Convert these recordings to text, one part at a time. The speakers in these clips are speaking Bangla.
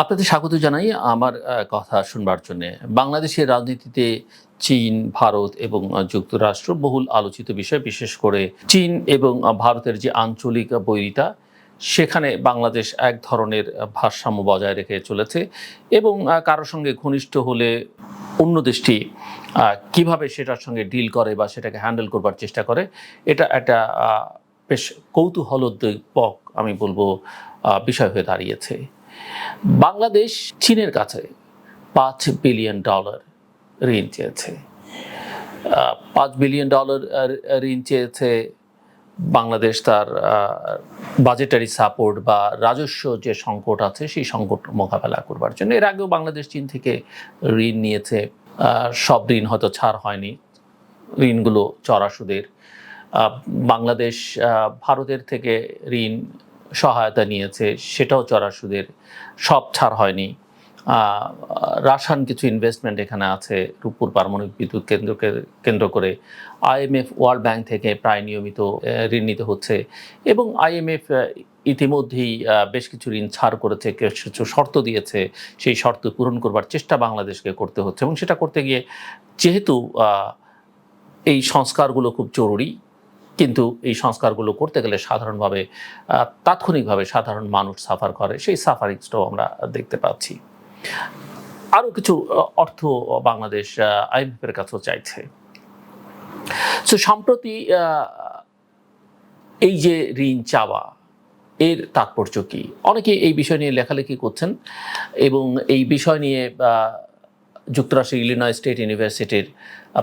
আপনাদের স্বাগত জানাই আমার কথা শুনবার জন্য। বাংলাদেশের রাজনীতিতে চীন, ভারত এবং যুক্তরাষ্ট্র বহুল আলোচিত বিষয়, বিশেষ করে চীন এবং ভারতের যে আঞ্চলিক বৈরিতা, সেখানে বাংলাদেশ এক ধরনের ভারসাম্য বজায় রেখে চলেছে এবং কারোর সঙ্গে ঘনিষ্ঠ হলে অন্য দেশটি কীভাবে সেটার সঙ্গে ডিল করে বা সেটাকে হ্যান্ডেল করবার চেষ্টা করে, এটা একটা বেশ কৌতূহলোদ্দীপক আমি বলব বিষয় হয়ে দাঁড়িয়েছে। বাংলাদেশ চীনের কাছে পাঁচ বিলিয়ন ডলার ঋণ চেয়েছে। পাঁচ বিলিয়ন ডলার ঋণ চেয়েছে বাংলাদেশ তার বাজেটারি সাপোর্ট বা রাজস্ব যে সংকট আছে সেই সংকট মোকাবেলা করবার জন্য। এর আগেও বাংলাদেশ চীন থেকে ঋণ নিয়েছে সব ঋণ হয়তো ছাড় হয়নি, ঋণগুলো চড়া সুদের। বাংলাদেশ ভারতের থেকে ঋণ সহায়তা নিয়েছে, সেটাও চড়া সুদের সব ছাড় হয়নি। রাসায়ন কিছু ইনভেস্টমেন্ট এখানে আছে, রূপপুর পারমাণবিক বিদ্যুৎ কেন্দ্রকে, কেন্দ্র করে। আইএমএফ ওয়ার্ল্ড ব্যাংক থেকে প্রায় নিয়মিত ঋণ নিতে হচ্ছে এবং আইএমএফ ইতিমধ্যেই বেশ কিছু ঋণ ছাড় করেছে কিছু শর্ত দিয়েছে, সেই শর্ত পূরণ করবার চেষ্টা বাংলাদেশকে করতে হচ্ছে এবং সেটা করতে গিয়ে যেহেতু এই সংস্কারগুলো খুব জরুরি কিন্তু এই সংস্কারগুলো করতে গেলে সাধারণভাবে তাৎক্ষণিকভাবে সাধারণ মানুষ সাফার করে, সেই সাফারিংসটাও আমরা দেখতে পাচ্ছি। আরও কিছু অর্থ বাংলাদেশ আইএমএফের কাছেও চাইছে। সো সম্প্রতি এই যে ঋণ চাওয়া, এর তাৎপর্য কি? অনেকে এই বিষয় নিয়ে লেখালেখি করছেন এবং এই বিষয় নিয়ে যুক্তরাষ্ট্রের ইলিনয় স্টেট ইউনিভার্সিটির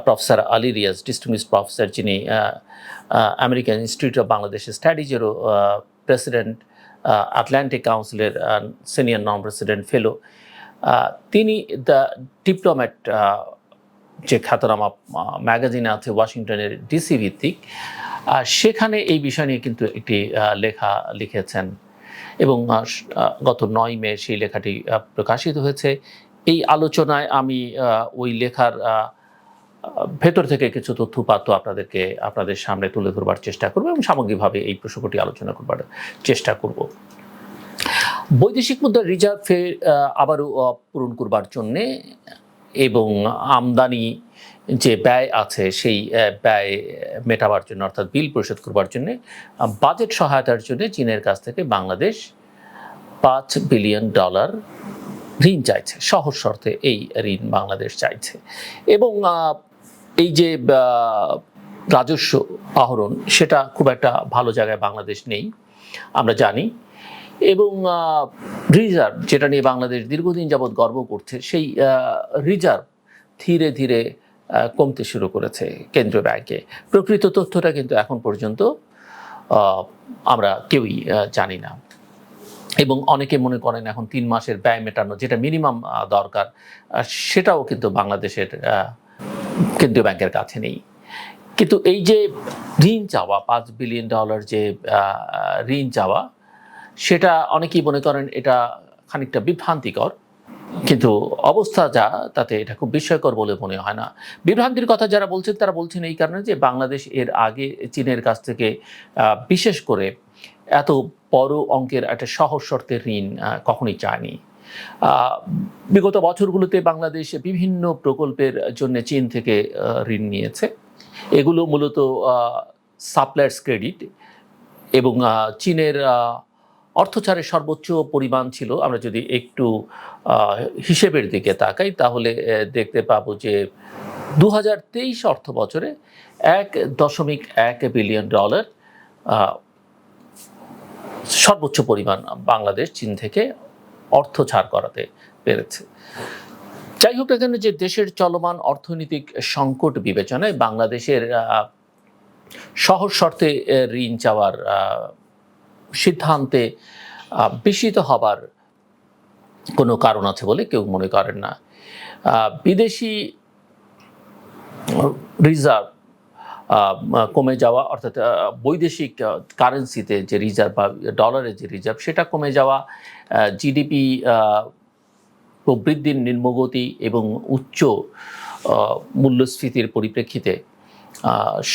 professor Ali Riaz, distinguish professor, যিনি আমেরিকান ইনস্টিটিউট অফ বাংলাদেশের স্টাডিজেরও প্রেসিডেন্ট আটলান্টিক কাউন্সিলের সিনিয়র নন প্রেসিডেন্ট ফেলো তিনি দ্য ডিপ্লোম্যাট যে খ্যাতনামা ম্যাগাজিন আছে ওয়াশিংটনের ডিসি ভিত্তিক সেখানে এই বিষয় নিয়ে কিন্তু একটি লেখা লিখেছেন এবং গত নয় মে সেই লেখাটি প্রকাশিত হয়েছে। এই আলোচনায় আমি ওই লেখার ভেতর থেকে কিছু তথ্য উপাত্ত আপনাদেরকে, আপনাদের সামনে তুলে ধরবার চেষ্টা করব এবং সামগ্রিকভাবে এই প্রসঙ্গটি আলোচনা করবার চেষ্টা করব। বৈদেশিক মুদ্রার রিজার্ভে আবারও পূরণ করবার জন্যে এবং আমদানি যে ব্যয় আছে সেই ব্যয় মেটাবার জন্য অর্থাৎ বিল পরিশোধ করবার জন্যে বাজেট সহায়তার জন্য চীনের কাছ থেকে বাংলাদেশ পাঁচ বিলিয়ন ডলার ঋণ চাইছে, সহজ শর্তে এই ঋণ বাংলাদেশ চাইছে। এবং এই যে রাজস্ব আহরণ, সেটা খুব একটা ভালো জায়গায় বাংলাদেশ নেই, আমরা জানি। এবং রিজার্ভ, যেটা নিয়ে বাংলাদেশ দীর্ঘদিন যাবৎ গর্ব করছে, সেই রিজার্ভ ধীরে ধীরে কমতে শুরু করেছে কেন্দ্রীয় ব্যাংকে। প্রকৃত তথ্যটা কিন্তু এখন পর্যন্ত আমরা কেউই জানি না। এবং অনেকে মনে করেন এখন তিন মাসের ব্যয় মেটানো যেটা মিনিমাম দরকার সেটাও কিন্তু বাংলাদেশের কেন্দ্রীয় ব্যাংকের কাছে নেই। কিন্তু এই যে ঋণ চাওয়া, পাঁচ বিলিয়ন ডলার যে ঋণ চাওয়া, সেটা অনেকেই মনে করেন এটা খানিকটা বিভ্রান্তিকর। কিন্তু অবস্থা যা, তাতে এটা খুব বিস্ময়কর বলে মনে হয় না। বিভ্রান্তির কথা যারা বলছেন, তারা বলছেন এই কারণে যে বাংলাদেশ এর আগে চীনের কাছ থেকে বিশেষ করে এত বড় অঙ্কের একটা সহজ শর্তের ঋণ কখনোই চায়নি। বিগত বছরগুলোতে বাংলাদেশ বিভিন্ন প্রকল্পের জন্য চীন থেকে ঋণ নিয়েছে। এগুলো মূলত সাপ্লায়ার্স ক্রেডিট এবং চীনের অর্থচারের সর্বোচ্চ পরিমাণ ছিল। আমরা যদি একটু হিসেবের দিকে তাকাই, তাহলে দেখতে পাবো যে দু হাজার তেইশ অর্থ বছরে এক দশমিক এক বিলিয়ন ডলার সর্বোচ্চ পরিমাণ বাংলাদেশ, চীন থেকে অর্থ ছাড় করাতে পেরেছে। যাই হোক না কেন, যে দেশের চলমান অর্থনৈতিক সংকট বিবেচনায় বাংলাদেশের সহজ শর্তে ঋণ চাওয়ার সিদ্ধান্তে বিস্মিত হবার কোনো কারণ আছে বলে কেউ মনে করেন না। বিদেশি, রিজার্ভ কমে যাওয়া, অর্থাৎ বৈদেশিক কারেন্সিতে যে রিজার্ভ বা ডলারের যে রিজার্ভ সেটা কমে যাওয়া জিডিপি প্রবৃদ্ধির নিম্নগতি এবং উচ্চ মূল্যস্ফীতির পরিপ্রেক্ষিতে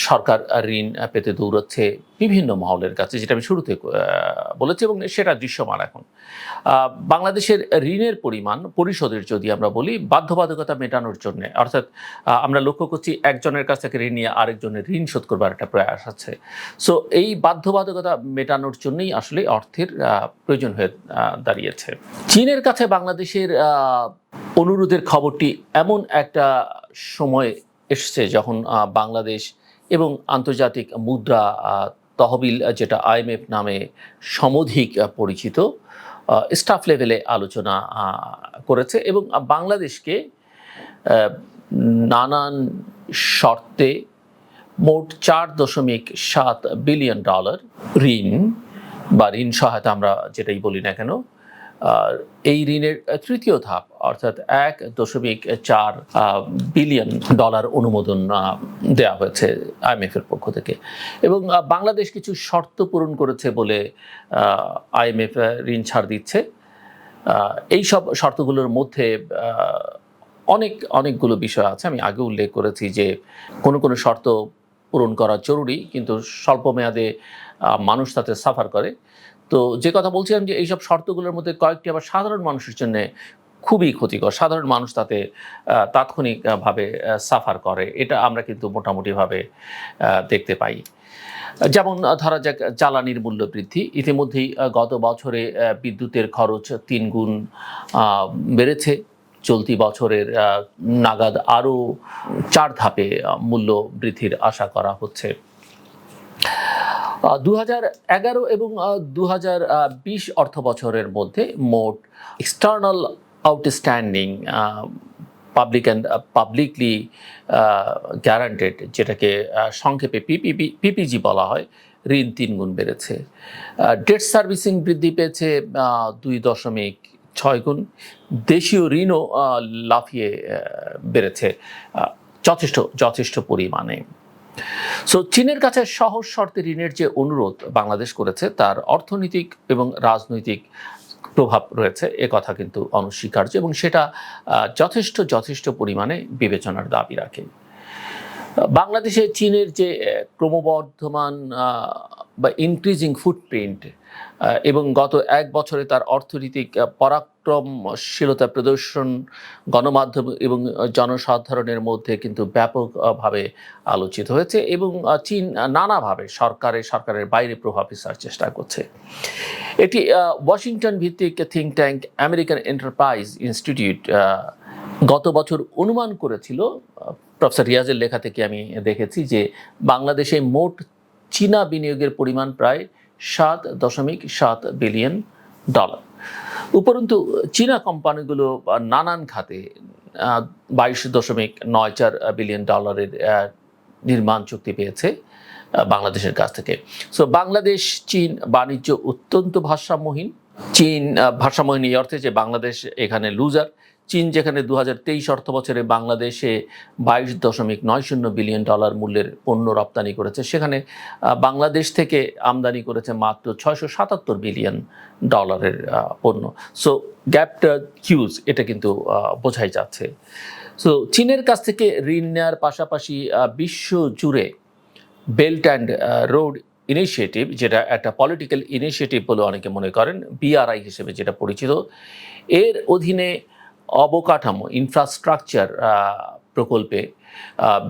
সরকার ঋণ পেতে দৌড়চ্ছে বিভিন্ন মহলের কাছে, যেটা আমি শুরুতে বলেছি এবং সেটা দৃশ্যমান এখন। বাংলাদেশের ঋণের পরিমাণ পরিশোধের যদি আমরা বলি, বাধ্যবাধকতা মেটানোর জন্য, অর্থাৎ আমরা লক্ষ্য করছি একজনের কাছ থেকে ঋণ নিয়ে আরেকজনের ঋণ শোধ করবার একটা প্রয়াস আছে। সো এই বাধ্যবাধকতা মেটানোর জন্যই আসলে অর্থের প্রয়োজন হয়ে দাঁড়িয়েছে। চীনের কাছে বাংলাদেশের অনুরোধের খবরটি এমন একটা সময় এসছে যখন বাংলাদেশ এবং আন্তর্জাতিক মুদ্রা তহবিল যেটা আইএমএফ নামে সমধিক পরিচিত স্টাফ লেভেলে আলোচনা করেছে এবং বাংলাদেশকে নানান শর্তে মোট চার দশমিক সাত বিলিয়ন ডলার ঋণ বা ঋণ সহায়তা আমরা যেটাই বলি না কেন এই ঋণের তৃতীয় ধাপ, অর্থাৎ এক দশমিক চার বিলিয়ন ডলার অনুমোদন দেওয়া হয়েছে আইএমএফ এর পক্ষ থেকে। এবং বাংলাদেশ কিছু শর্ত পূরণ করেছে বলে আইএমএফ ঋণ ছাড় দিচ্ছে। এই সব শর্তগুলোর মধ্যে অনেক, অনেকগুলো বিষয় আছে। আমি আগে উল্লেখ করেছি যে, কোনো কোনো শর্ত পূরণ করা জরুরি, কিন্তু স্বল্প মেয়াদে মানুষ তাতে সাফার করে। তো যে কথা বলছিলাম যে এইসব শর্তগুলোর মধ্যে কয়েকটি আবার সাধারণ মানুষের জন্য খুবই ক্ষতিকর। সাধারণ মানুষ তাতে তাৎক্ষণিকভাবে সাফার করে। এটা আমরা কিন্তু মোটামুটিভাবে দেখতে পাই। যেমন ধরা যাক, জ্বালানির মূল্য বৃদ্ধি। ইতিমধ্যেই গত বছরে বিদ্যুতের খরচ তিন গুণ বেড়েছে। চলতি বছরের নাগাদ আরও চার ধাপে মূল্য বৃদ্ধির আশা করা হচ্ছে। দু এগারো এবং দু বিশ অর্থ বছরের মধ্যে মোট external outstanding public and publicly guaranteed যেটাকে সংক্ষেপে পিপিপি পিপিজি বলা হয়, ঋণ তিন গুণ বেড়েছে ডেট সার্ভিসিং বৃদ্ধি পেয়েছে দুই দশমিক ছয় গুণ। দেশীয় ঋণও লাফিয়ে বেড়েছে যথেষ্ট যথেষ্ট পরিমাণে। সো চীনের কাছে সহজ শর্তে ঋণের যে অনুরোধ বাংলাদেশ করেছে, তার অর্থনৈতিক এবং রাজনৈতিক প্রভাব রয়েছে, এ কথা কিন্তু অনস্বীকার্য এবং সেটা যথেষ্ট যথেষ্ট পরিমাণে বিবেচনার দাবি রাখে। বাংলাদেশে চীনের যে ক্রমবর্ধমান বা ইনক্রিজিং ফুটপ্রিন্ট এবং গত এক বছরে তার অর্থনৈতিক পরাক্রমশীলতা প্রদর্শন, গণমাধ্যম এবং জনসাধারণের মধ্যে কিন্তু ব্যাপকভাবে আলোচিত হয়েছে এবং চীন নানাভাবে সরকারে, সরকারের বাইরে প্রভাব বিস্তার চেষ্টা করছে। এটি ওয়াশিংটন ভিত্তিক think tank American Enterprise Institute গত বছর অনুমান করেছিল প্রফেসর রিয়াজের লেখা থেকে আমি দেখেছি যে বাংলাদেশে মোট চীনা বিনিয়োগের পরিমাণ প্রায় সাত দশমিক সাত বিলিয়ন ডলার। উপরন্তু চীনা কোম্পানিগুলো নানান খাতে বাইশ দশমিক নয় চার বিলিয়ন ডলারের নির্মাণ চুক্তি পেয়েছে বাংলাদেশের কাছ থেকে। সো বাংলাদেশ, চীন বাণিজ্য অত্যন্ত ভারসাম্যহীন। চীন ভারসাম্যহীন এই অর্থে যে বাংলাদেশ এখানে লুজার চীন যেখানে দু হাজার তেইশ অর্থ বছরে বাংলাদেশে বাইশ দশমিক নয় শূন্য বিলিয়ন ডলার মূল্যের পণ্য রপ্তানি করেছে, সেখানে বাংলাদেশ থেকে আমদানি করেছে মাত্র ছয়শো সাতাত্তর বিলিয়ন ডলারের পণ্য। সো গ্যাপটা হিউজ এটা কিন্তু বোঝাই যাচ্ছে। সো চীনের কাছ থেকে ঋণ নেওয়ার পাশাপাশি বিশ্ব জুড়ে বেল্ট অ্যান্ড রোড ইনিশিয়েটিভ যেটা একটা পলিটিক্যাল ইনিশিয়েটিভ বলে অনেকে মনে করেন বিআরআই হিসেবে যেটা পরিচিত, এর অধীনে অবকাঠামো ইনফ্রাস্ট্রাকচার প্রকল্পে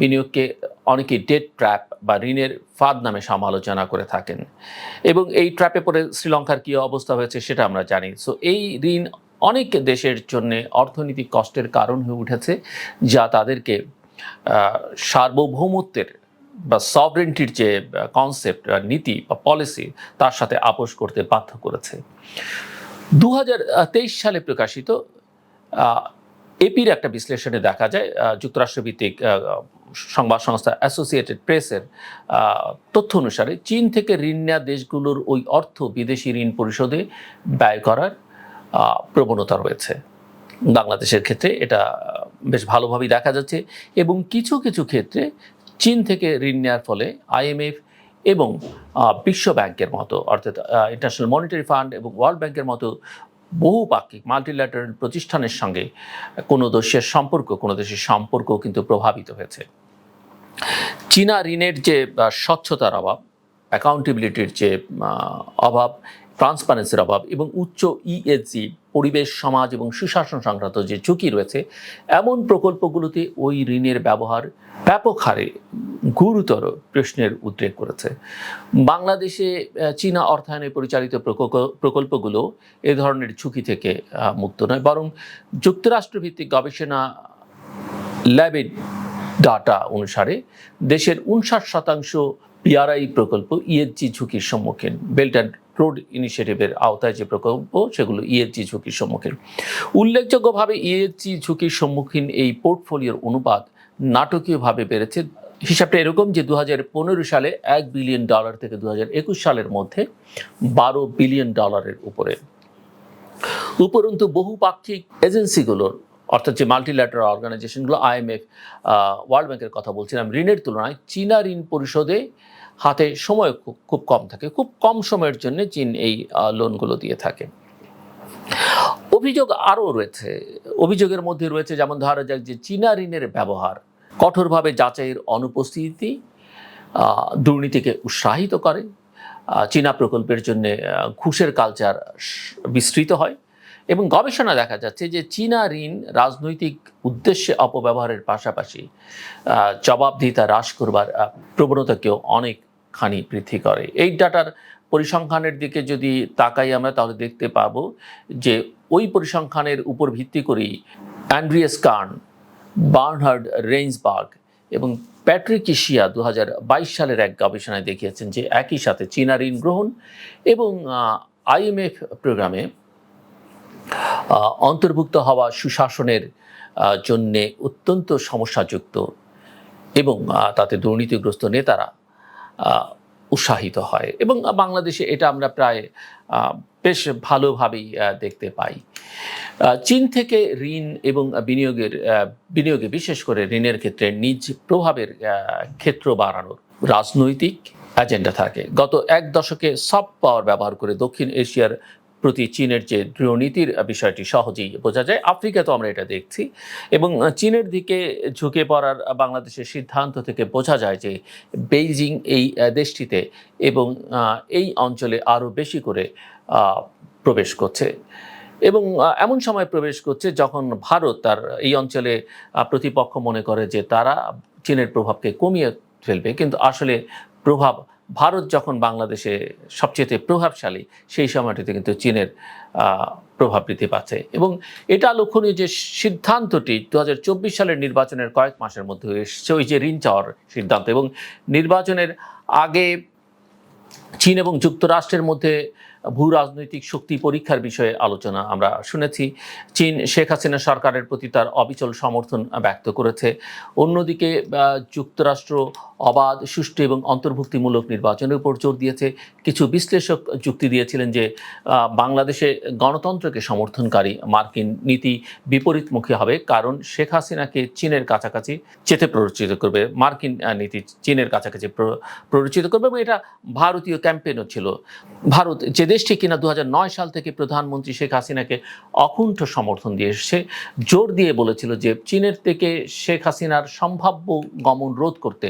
বিনিয়োগকে অনেকে ডেট ট্র্যাপ বা ঋণের ফাঁদ নামে সমালোচনা করে থাকেন। এবং এই ট্র্যাপে পড়ে শ্রীলঙ্কার কী অবস্থা হয়েছে সেটা আমরা জানি। সো এই ঋণ অনেক দেশের জন্য অর্থনৈতিক কষ্টের কারণ হয়ে উঠেছে, যা তাদেরকে সার্বভৌমত্বের বা সভরেন্টির যে কনসেপ্ট নীতি বা পলিসি তার সাথে আপোষ করতে বাধ্য করেছে। দু হাজার তেইশ সালে প্রকাশিত এপির একটা বিশ্লেষণে দেখা যায় যুক্তরাষ্ট্রভিত্তিক সংবাদ সংস্থা অ্যাসোসিয়েটেড প্রেসের তথ্য অনুসারে চীন থেকে ঋণ নেওয়া দেশগুলোর ওই অর্থ বিদেশি ঋণ পরিশোধে ব্যয় করার প্রবণতা রয়েছে। বাংলাদেশের ক্ষেত্রে এটা বেশ ভালোভাবেই দেখা যাচ্ছে এবং কিছু কিছু ক্ষেত্রে চীন থেকে ঋণ নেওয়ার ফলে আইএমএফ এবং বিশ্ব ব্যাংকের মতো, অর্থাৎ ইন্টারন্যাশনাল মনিটারি ফান্ড এবং ওয়ার্ল্ড ব্যাংকের মতো বহুপাক্ষিক মাল্টিল্যাটারাল প্রতিষ্ঠানের সঙ্গে কোনো দেশের সম্পর্ক, কোনো দেশের সম্পর্ক কিন্তু প্রভাবিত হয়েছে। চীনা ঋণের যে স্বচ্ছতার অভাব অ্যাকাউন্টেবিলিটির যে অভাব ট্রান্সপারেন্সির অভাব এবং উচ্চ ইএসজি পরিবেশ, সমাজ এবং সুশাসন সংক্রান্ত যে ঝুঁকি রয়েছে, এমন প্রকল্পগুলোতে ওই ঋণের ব্যবহার ব্যাপক হারে গুরুতর প্রশ্নের উদ্রেক করেছে। বাংলাদেশে চীনা অর্থায়নে পরিচালিত প্রকল্প- প্রকল্পগুলো এ ধরনের ঝুঁকি থেকে মুক্ত নয়, বরং যুক্তরাষ্ট্রভিত্তিক গবেষণা ল্যাবের ডাটা অনুসারে দেশের উনষাট শতাংশ পিআরআই প্রকল্প ইএসজি ঝুঁকির সম্মুখীন। বেল্ট অ্যান্ড রোড ইনিশিয়েটিভের আওতায় যে প্রকল্প, সেগুলো ইএসজি ঝুঁকির সম্মুখীন। উল্লেখযোগ্যভাবে ইএসজি ঝুঁকির সম্মুখীন এই পোর্টফোলিওর অনুপাত নাটকীয়ভাবে বেড়েছে। হিসাবটা এরকম যে দু সালে এক বিলিয়ন ডলার থেকে দুহাজার একুশ সালের মধ্যে বারো বিলিয়ন ডলারের উপরে। উপরন্তু বহুপাক্ষিক এজেন্সিগুলোর, অর্থাৎ যে মাল্টিল্যাটারাল অর্গানাইজেশনগুলো আইএমএফ ওয়ার্ল্ড ব্যাংকের কথা বলছিলাম, ঋণের তুলনায় চীনা ঋণ পরিশোধে হাতে সময় খুব খুব কম থাকে। খুব কম সময়ের জন্য চীন এই লোনগুলো দিয়ে থাকে। অভিযোগ আরও রয়েছে। অভিযোগের মধ্যে রয়েছে যেমন ধরা যাক যে চীনা ঋণের ব্যবহার কঠোরভাবে যাচাইয়ের অনুপস্থিতি দুর্নীতিকে উৎসাহিত করে চীনা প্রকল্পের জন্য ঘুষের কালচার বিস্তৃত হয়। এবং গবেষণা দেখা যাচ্ছে যে চীনা ঋণ রাজনৈতিক উদ্দেশ্যে অপব্যবহারের পাশাপাশি জবাবদিহিতা হ্রাস করবার প্রবণতাকেও অনেকখানি বৃদ্ধি করে। এই ডাটার পরিসংখ্যানের দিকে যদি তাকাই আমরা, তাহলে দেখতে পাব যে ওই পরিসংখ্যানের উপর ভিত্তি করেই অ্যান্ড্রিয়াস কার্ন, বার্নহার্ড রেঞ্জবার্গ এবং প্যাট্রিক ইশিয়া দু হাজার বাইশ সালের এক গবেষণায় দেখিয়েছেন যে একই সাথে চীনা ঋণ গ্রহণ এবং আইএমএফ প্রোগ্রামে অন্তর্ভুক্ত হওয়া সুশাসনের জন্যে অত্যন্ত সমস্যাযুক্ত এবং তাতে দুর্নীতিগ্রস্ত নেতারা উৎসাহিত হয় এবং বাংলাদেশে এটা আমরা প্রায় বেশ ভালোভাবেই দেখতে পাই। চীন থেকে ঋণ এবং বিনিয়োগের বিনিয়োগে বিশেষ করে ঋণের ক্ষেত্রে নিজ প্রভাবের ক্ষেত্র বাড়ানোর রাজনৈতিক এজেন্ডা থাকে। গত এক দশকে সফট পাওয়ার ব্যবহার করে দক্ষিণ এশিয়ার প্রতি চীনের যে দৃঢ় নীতির বিষয়টি সহজেই বোঝা যায়, আফ্রিকাতেও আমরা এটা দেখছি। এবং চীনের দিকে ঝুঁকে পড়ার বাংলাদেশের সিদ্ধান্ত থেকে বোঝা যায় যে বেইজিং এই দেশটিতে এবং এই অঞ্চলে আরও বেশি করে প্রবেশ করছে। এবং এমন সময় প্রবেশ করছে যখন ভারত তার এই অঞ্চলে প্রতিপক্ষ মনে করে যে তারা চীনের প্রভাবকে কমিয়ে ফেলবে। কিন্তু আসলে প্রভাব ভারত যখন বাংলাদেশে সবচেয়ে প্রভাবশালী, সেই সময়টিতে কিন্তু চীনের প্রভাব বৃদ্ধি পাচ্ছে। এবং এটা লক্ষণীয় যে সিদ্ধান্তটি দু হাজার চব্বিশ সালের নির্বাচনের কয়েক মাসের মধ্যে এসছে, ওই যে ঋণ চাওয়ার সিদ্ধান্ত। এবং নির্বাচনের আগে চীন এবং যুক্তরাষ্ট্রের মধ্যে ভূ রাজনৈতিক শক্তি পরীক্ষার বিষয়ে আলোচনা আমরা শুনেছি। চীন, শেখ হাসিনা সরকারের প্রতি তার অবিচল সমর্থন ব্যক্ত করেছে। অন্যদিকে যুক্তরাষ্ট্র অবাধ, সুষ্ঠু এবং অন্তর্ভুক্তিমূলক নির্বাচনের উপর জোর দিয়েছে। কিছু বিশ্লেষক যুক্তি দিয়েছিলেন যে বাংলাদেশে গণতন্ত্রকে সমর্থনকারী মার্কিন নীতি বিপরীতমুখী হবে, কারণ শেখ হাসিনাকে চীনের কাছাকাছি চেতে প্ররোচিত করবে, মার্কিন নীতি চীনের কাছাকাছি প্ররোচিত করবে এবং এটা ভারতীয় ক্যাম্পেইনও ছিল। ভারত, যে দেশটি কিনা দু হাজার নয় সাল থেকে প্রধানমন্ত্রী শেখ হাসিনাকে অকুণ্ঠ সমর্থন দিয়ে এসেছে জোর দিয়ে বলেছিল যে চীনের থেকে শেখ হাসিনার সম্ভাব্য গমন রোধ করতে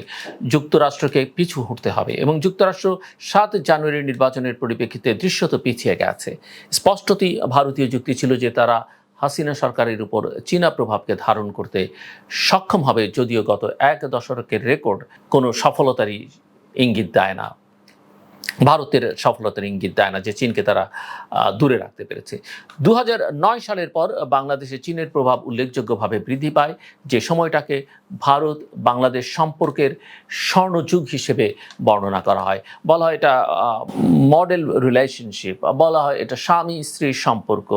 যুক্তরাষ্ট্রকে পিছু হটতে হবে এবং যুক্তরাষ্ট্র সাত জানুয়ারির নির্বাচনের পরিপ্রেক্ষিতে দৃশ্যত পিছিয়ে গেছে। স্পষ্টতই ভারতীয় যুক্তি ছিল যে তারা হাসিনা সরকারের উপর চীনা প্রভাবকে ধারণ করতে সক্ষম হবে, যদিও গত এক দশকের রেকর্ড কোনো সফলতারই ইঙ্গিত দেয় না। ভারতের সফলতার ইঙ্গিত দেয় না যে চীনকে তারা দূরে রাখতে পেরেছে। দু হাজার নয় সালের পর বাংলাদেশে চীনের প্রভাব উল্লেখযোগ্যভাবে বৃদ্ধি পায়। যে সময়টাকে ভারত বাংলাদেশ সম্পর্কের স্বর্ণযুগ হিসেবে বর্ণনা করা হয়। বলা হয় এটা মডেল রিলেশনশিপ বলা হয় এটা স্বামী স্ত্রীর সম্পর্ক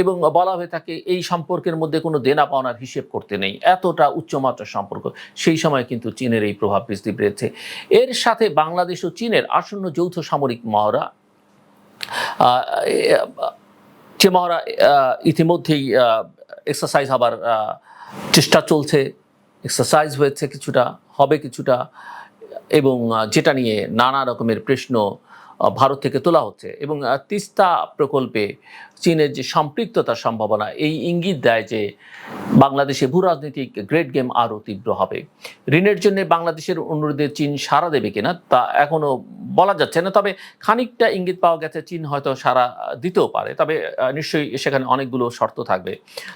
এবং বলা হয়ে থাকে এই সম্পর্কের মধ্যে কোনো দেনা পাওনার হিসেব করতে নেই। এতটা উচ্চমাত্রার সম্পর্ক। সেই সময় কিন্তু চীনের এই প্রভাব বৃদ্ধি পেয়েছে। এর সাথে বাংলাদেশ ও চীনের আসন্ন যৌথ সামরিক মহড়া যে মহড়া ইতিমধ্যেই এক্সারসাইজ হবার চেষ্টা চলছে। এক্সারসাইজ হয়েছে কিছুটা, হবে কিছুটা, এবং যেটা নিয়ে নানা রকমের প্রশ্ন ভারত থেকে তোলা হচ্ছে। এবং তিস্তা প্রকল্পে চীনের যে সম্পৃক্ততার সম্ভাবনা, এই ইঙ্গিত দেয় যে বাংলাদেশে ভূ রাজনৈতিক গ্রেট গেম আরও তীব্র হবে। ঋণের জন্য বাংলাদেশের অনুরোধে চীন সাড়া দেবে কিনা, তা এখনও বলা যাচ্ছে না। তবে খানিকটা ইঙ্গিত পাওয়া গেছে, চীন হয়তো সাড়া দিতেও পারে। তবে নিশ্চয়ই সেখানে অনেকগুলো শর্ত থাকবে।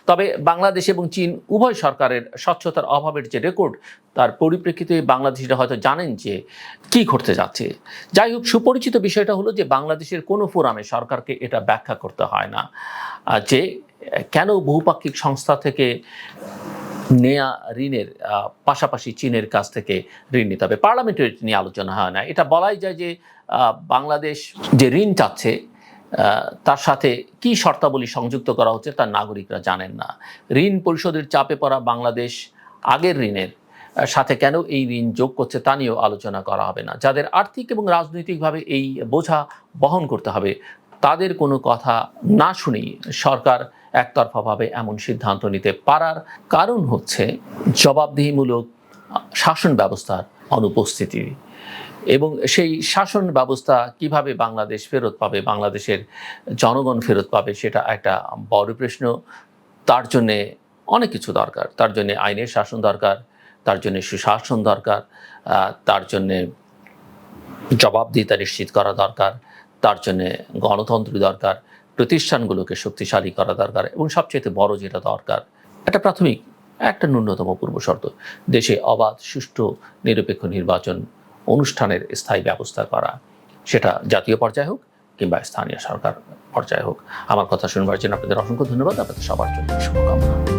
তবে বাংলাদেশ এবং চীন উভয় সরকারের স্বচ্ছতার অভাবের যে রেকর্ড তার পরিপ্রেক্ষিতে বাংলাদেশিরা হয়তো জানেন যে কি ঘটতে যাচ্ছে। যাই হোক, সুপরিচিত বিষয়টা হলো যে বাংলাদেশের কোনো ফোরামে সরকারকে এটা ব্যাখ্যা করতে হয় না। যে, কেন বহুপাক্ষিক সংস্থা থেকে নেয়া ঋণের পাশাপাশি চীনের কাছ থেকে ঋণ নিতে হবে? পার্লামেন্টে নিয়ে আলোচনা হয় না। এটা বলাই যায় যে বাংলাদেশ যে ঋণ চাচ্ছে তার সাথে কি শর্তাবলী সংযুক্ত করা হচ্ছে তার নাগরিকরা জানেন না। ঋণ পরিশোধের চাপে পড়া বাংলাদেশ আগের ঋণের সাথে কেন এই ঋণ যোগ করছে তা নিয়েও আলোচনা করা হবে না। যাদের আর্থিক এবং রাজনৈতিকভাবে এই বোঝা বহন করতে হবে তাদের কোনো কথা না শুনেই সরকার একতরফাভাবে এমন সিদ্ধান্ত নিতে পারার কারণ হচ্ছে জবাবদিহিমূলক শাসন ব্যবস্থার অনুপস্থিতি। এবং সেই শাসন ব্যবস্থা কীভাবে বাংলাদেশ ফেরত পাবে, বাংলাদেশের জনগণ ফেরত পাবে সেটা একটা বড় প্রশ্ন। তার জন্যে অনেক কিছু দরকার। তার জন্যে আইনের শাসন দরকার, তার জন্যে সুশাসন দরকার তার জন্যে জবাবদিহিতা নিশ্চিত করা দরকার। তার জন্যে গণতন্ত্র দরকার, প্রতিষ্ঠানগুলোকে শক্তিশালী করা দরকার এবং সবচেয়ে বড় যেটা দরকার, একটা প্রাথমিক, একটা ন্যূনতম পূর্ব শর্ত দেশে অবাধ, সুষ্ঠু, নিরপেক্ষ নির্বাচন অনুষ্ঠানের স্থায়ী ব্যবস্থা করা। সেটা জাতীয় পর্যায়ে হোক কিংবা স্থানীয় সরকার পর্যায়ে হোক। আমার কথা শুনবার জন্য আপনাদের অসংখ্য ধন্যবাদ। আপনাদের সবার জন্য শুভকামনা।